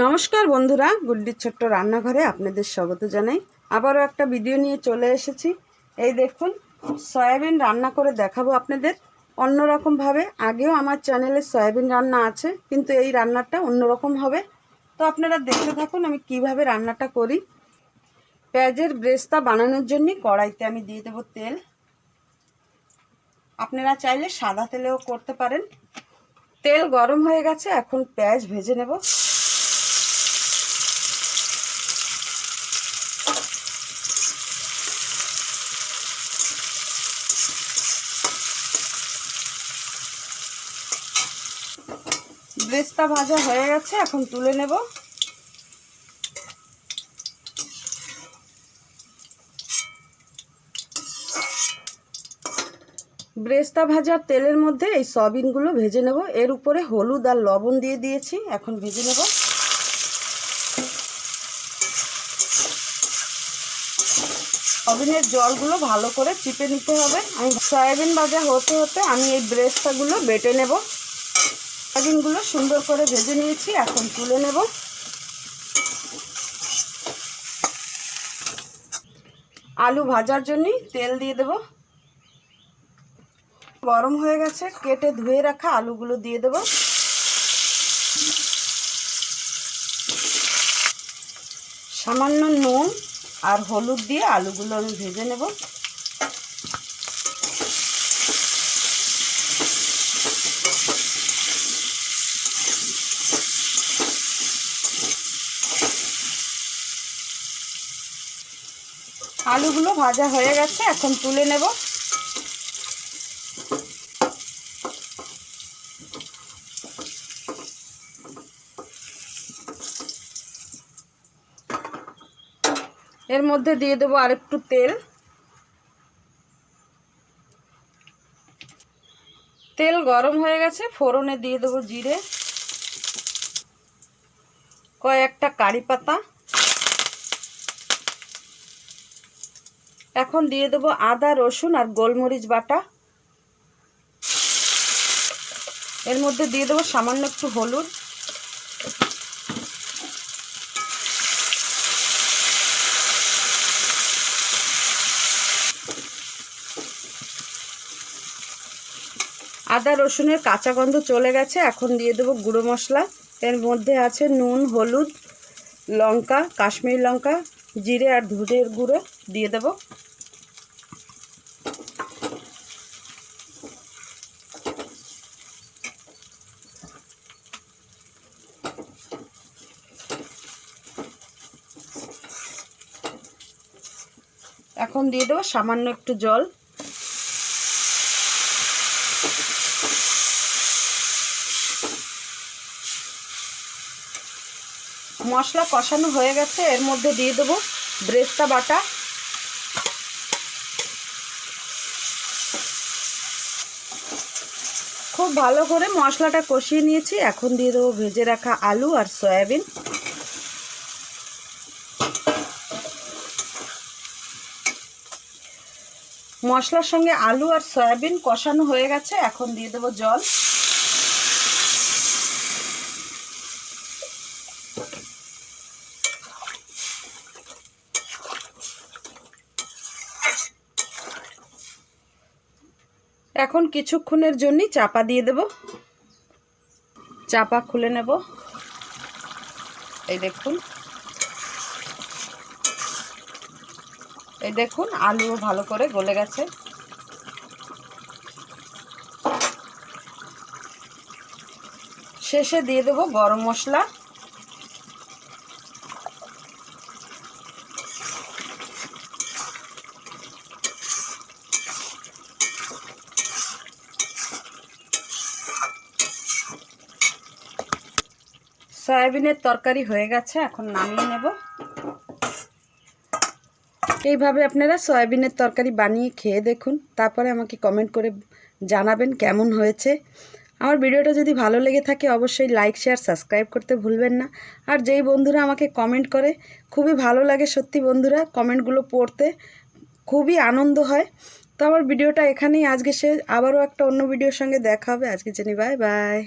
নমস্কার বন্ধুরা, গুড্ডির ছোট্ট রান্নাঘরে আপনাদের স্বাগত জানাই। আবারও একটা ভিডিও নিয়ে চলে এসেছি। এই দেখুন, সয়াবিন রান্না করে দেখাবো আপনাদের। অন্যরকমভাবে, আগেও আমার চ্যানেলে সয়াবিন রান্না আছে, কিন্তু এই রান্নাটা অন্যরকম হবে। তো আপনারা দেখতে থাকুন আমি কীভাবে রান্নাটা করি। পেঁয়াজের ব্রেস্তা বানানোর জন্য কড়াইতে আমি দিয়ে দেবো তেল। আপনারা চাইলে সাদা তেলেও করতে পারেন। তেল গরম হয়ে গেছে, এখন পেঁয়াজ ভেজে নেব। ব্রেস্তা ভাজা হয়ে গেছে, এখন তুলে নেব। ব্রেস্তা ভাজার তেলের মধ্যে এই সয়াবিনগুলো ভেজে নেব। এর উপরে হলুদ আর লবণ দিয়ে দিয়েছি, এখন ভেজে নেব। সয়াবিনের জলগুলো ভালো করে চিপে নিতে হবে। আমি সয়াবিন ভাজা হতে হতে আমি এই ব্রেস্তাগুলো বেটে নেব। সয়াবিনগুলো সুন্দর করে ভেজে নিয়েছি, এখন তুলে নেব। আলু ভাজার জন্য তেল দিয়ে দেব। গরম হয়ে গেছে, কেটে ধুয়ে রাখা আলুগুলো দিয়ে দেব। সামান্য নুন আর হলুদ দিয়ে আলুগুলো আমি ভেজে নেব। আলুগুলো ভাজা হয়ে গেছে, এখন তুলে নেব। এর মধ্যে দিয়ে দেবো আরেকটু তেল। তেল গরম হয়ে গেছে, ফোড়নে দিয়ে দেবো জিরে। কয়েকটা কারি পাতা। এখন দিয়ে দেবো আদা, রসুন আর গোলমরিচ বাটা। এর মধ্যে দিয়ে দেবো সামান্য একটু হলুদ। আদা, রসুনের কাঁচা গন্ধ চলে গেছে, এখন দিয়ে দেবো গুঁড়ো মশলা। এর মধ্যে আছে নুন, হলুদ লঙ্কা, কাশ্মীরি লঙ্কা, জিরে আর ধুরের গুঁড়ো দিয়ে দেব। এখন দিয়ে দেবো সামান্য একটু জল। মশলা কষানো হয়ে গেছে, এর মধ্যে দিয়ে দেবো ব্রেস্তা বাটা। খুব ভালো করে মশলাটা কষিয়ে নিয়েছি, এখন দিয়ে দেবো ভেজে রাখা আলু আর সয়াবিন। মশলার সঙ্গে আলু আর সয়াবিন কষানো হয়ে গেছে, এখন দিয়ে দেবো জল। এখন কিছুক্ষণের জন্যই চাপা দিয়ে দেব। চাপা খুলে নেব। এই দেখুন। এই দেখুন, আলুও ভালো করে গলে গেছে। শেষে দিয়ে দেব গরম মশলা। সয়াবিনের তরকারি হয়ে গেছে, এখন নামিয়ে নেব। এইভাবে আপনারা সয়াবিনের তরকারি বানিয়ে খেয়ে দেখুন, তারপরে আমাকে কমেন্ট করে জানাবেন কেমন হয়েছে। আমার ভিডিওটা যদি ভালো লেগে থাকে, অবশ্যই লাইক শেয়ার সাবস্ক্রাইব করতে ভুলবেন না। আর যেই বন্ধুরা আমাকে কমেন্ট করে, খুবই ভালো লাগে সত্যি বন্ধুরা কমেন্টগুলো পড়তে, খুবই আনন্দ হয়। তো আমার ভিডিওটা এখানেই, আজকে সে আবারও একটা অন্য ভিডিওর সঙ্গে দেখা হবে। আজকে জানি বাই বাই